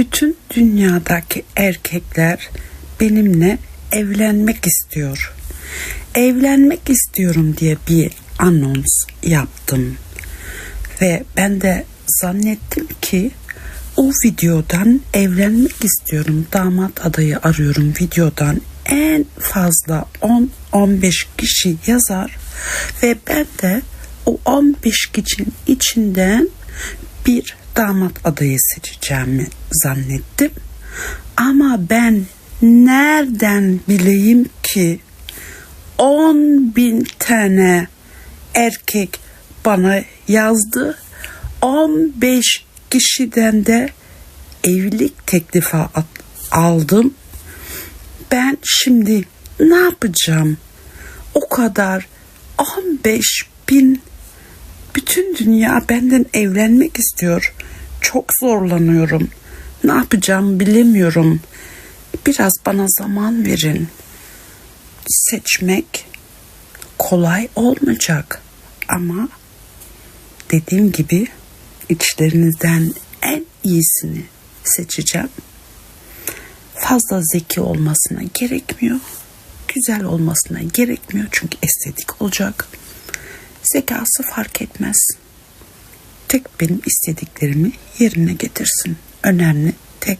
bütün dünyadaki erkekler benimle evlenmek istiyor. Evlenmek istiyorum diye bir anons yaptım. Ve ben de zannettim ki o videodan evlenmek istiyorum damat adayı arıyorum videodan en fazla 10-15 kişi yazar ve ben de o 15 kişinin içinden bir damat adayı seçeceğimi zannettim. Ama ben nereden bileyim ki 10 bin tane erkek bana yazdı. 15 kişiden de evlilik teklifi aldım. Ben şimdi ne yapacağım? O kadar 15 bin bütün dünya benden evlenmek istiyor. Çok zorlanıyorum. Ne yapacağım bilemiyorum. Biraz bana zaman verin. Seçmek kolay olmayacak ama dediğim gibi içlerinizden en iyisini seçeceğim. Fazla zeki olmasına gerekmiyor. Güzel olmasına gerekmiyor çünkü estetik olacak. Zekası fark etmez. Tek benim istediklerimi yerine getirsin. Önemli tek